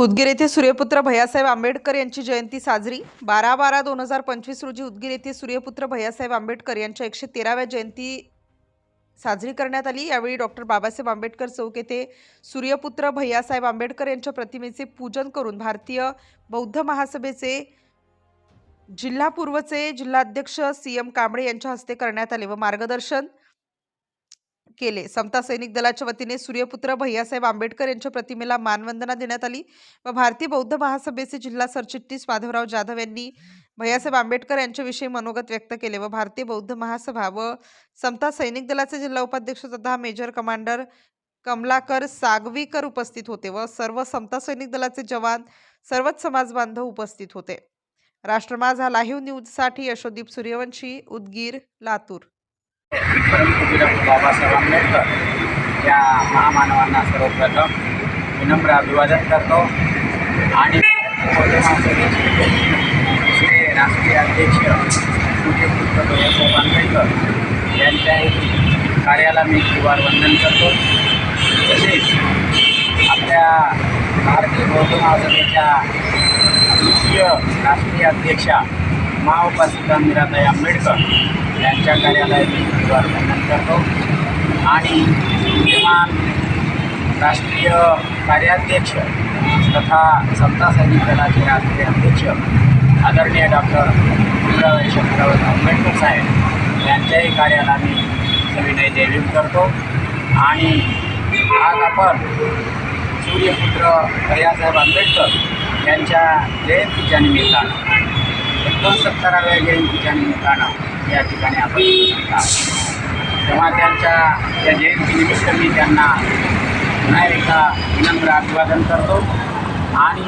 उदगीर येथे सूर्यपुत्र भैयासाहेब आंबेडकर यांची जयंती साजरी. बारा बारा दोन हजार पंचवीस रोजी उदगीर येथे सूर्यपुत्र भैयासाहेब आंबेडकर यांच्या एकशे तेराव्या जयंती साजरी करण्यात आली. यावेळी डॉक्टर बाबासाहेब आंबेडकर चौक येथे सूर्यपुत्र भैयासाहेब आंबेडकर यांच्या प्रतिमेचे पूजन करून भारतीय बौद्ध महासभेचे जिल्हा पूर्वचे जिल्हाध्यक्ष सी एम कांबळे यांच्या हस्ते करण्यात आले व मार्गदर्शन केले. समता सैनिक दलाच्या वतीने सूर्यपुत्र भैयासाहेब आंबेडकर यांच्या प्रतिमेला मानवंदना देण्यात आली व भारतीय बौद्ध महासभेचे जिल्हा सरचिटणीस माधवराव जाधव यांनी भैयासाहेब आंबेडकर यांच्याविषयी मनोगत व्यक्त केले व भारतीय बौद्ध महासभा व समता सैनिक दलाचे जिल्हा उपाध्यक्ष तथा मेजर कमांडर कमलाकर सागवीकर उपस्थित होते व सर्व समता सैनिक दलाचे जवान सर्वच समाज बांधव उपस्थित होते. राष्ट्रमाज हा लाईव्ह न्यूजसाठी यशोदीप सूर्यवंशी उदगीर लातूर. बाबासाहेब आंबेडकर या महामानवांना सर्वप्रथम विनम्र अभिवादन करतो. आणि दुसरे राष्ट्रीय अध्यक्ष सूर्यपुत्र भैयासाहेब आंबेडकर यांच्याही कार्याला मी किवार वंदन करतो. तसेच आपल्या भारतीय बौद्ध महासभेच्या मुख्य राष्ट्रीय अध्यक्षा महाउपासिका मीराताई आंबेडकर यांच्या कार्याला मी किवार करतो आणि विद्यमान राष्ट्रीय कार्याध्यक्ष तथा समता सैनिक दलाचे राष्ट्रीय अध्यक्ष आदरणीय डॉक्टर भीमराव शंकरराव आंबेडकर साहेब यांच्याही कार्याला मी सविनय जयभीम करतो. आणि आज आपण सूर्यपुत्र भैयासाहेब आंबेडकर यांच्या जयंतीच्या निमित्तानं एकोणसत्तराव्या जयंतीच्या निमित्तानं या ठिकाणी आपण तेव्हा त्यांच्या या जयंतीनिमित्त मी त्यांना पुन्हा एकदा विनम्र अभिवादन करतो. आणि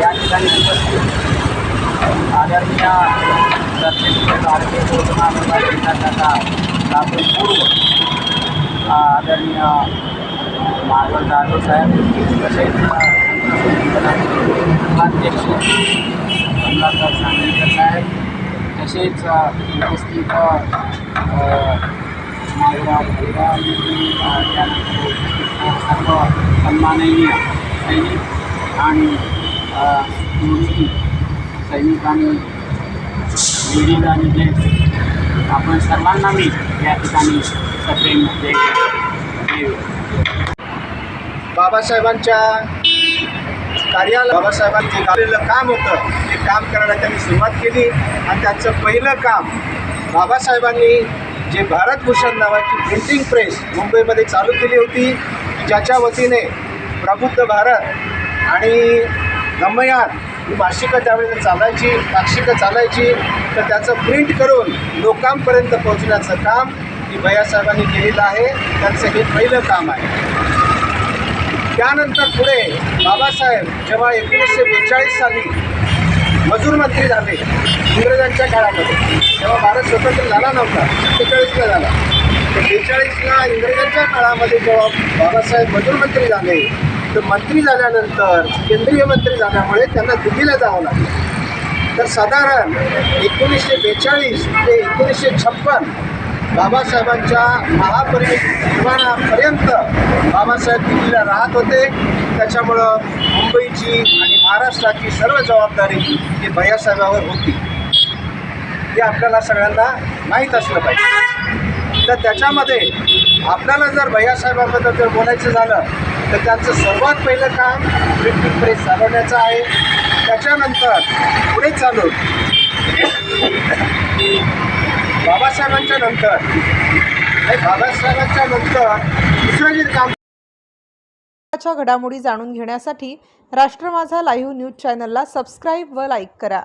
या ठिकाणी उपस्थित आदरणीय पूर्व आदरणीय माधव जाधव साहेब तसेच उपाध्यक्ष कमलाकर सांगलीकर साहेब तसेच उपस्थित नागराव भैरव, अ, त्यानंतर सर्व सन्माननीय सैनिक आणि अ, दोन्ही सैनिक आणि लेडीज आणि जेंट्स आपण सर्वांना मी या ठिकाणी सप्रेम जय बाबासाहेबांच्या कार्याला बाबासाहेबांनी केलेलं काम होतं. ते काम करायला त्यांनी सुरुवात केली. आणि त्यांचं पहिलं काम बाबासाहेबांनी जे भारतभूषण नावाची प्रिंटिंग प्रेस मुंबईमध्ये चालू केली होती ज्याच्या वतीने प्रबुद्ध भारत आणि गमयान ही मासिकं त्यावेळेला चालायची पाक्षिकं चालायची. तर त्याचं प्रिंट करून लोकांपर्यंत पोहोचण्याचं काम ही भैयासाहेबांनी केलेलं आहे. त्यांचं हे पहिलं काम आहे. त्यानंतर पुढे बाबासाहेब जेव्हा एकोणीसशे बेचाळीस साली मजूर मंत्री झाले इंग्रजांच्या काळामध्ये तेव्हा भारत स्वतंत्र झाला नव्हता सत्तेचाळीसला झाला. तर बेचाळीसला इंग्रजांच्या काळामध्ये जेव्हा बाबासाहेब मजूर मंत्री झाले तर मंत्री झाल्यानंतर केंद्रीय मंत्री झाल्यामुळे त्यांना दिल्लीला जावं लागलं. तर साधारण एकोणीसशे बेचाळीस ते एकोणीसशे छप्पन बाबासाहेबांच्या महापरिनिर्वाणापर्यंत बाबासाहेब दिल्लीला राहत होते. त्याच्यामुळं मुंबईची आणि महाराष्ट्राची सर्व जबाबदारी ही भैयासाहेबावर होती. हे आपल्याला सगळ्यांना माहीत असलं पाहिजे. तर त्याच्यामध्ये आपल्याला जर भैयासाहेबाबद्दल जर बोलायचं झालं तर त्यांचं सर्वात पहिलं काम प्रिंटिंग प्रेस चालवण्याचं आहे. त्याच्यानंतर पुढे चालून बाबासाहेबांच्या नंतर. बाबासाहेबांच्या नंतर दुसरं काम घडामोडी जाणून घेण्यासाठी राष्ट्र माझा लाईव्ह न्यूज चॅनलला सबस्क्राईब व लाईक करा.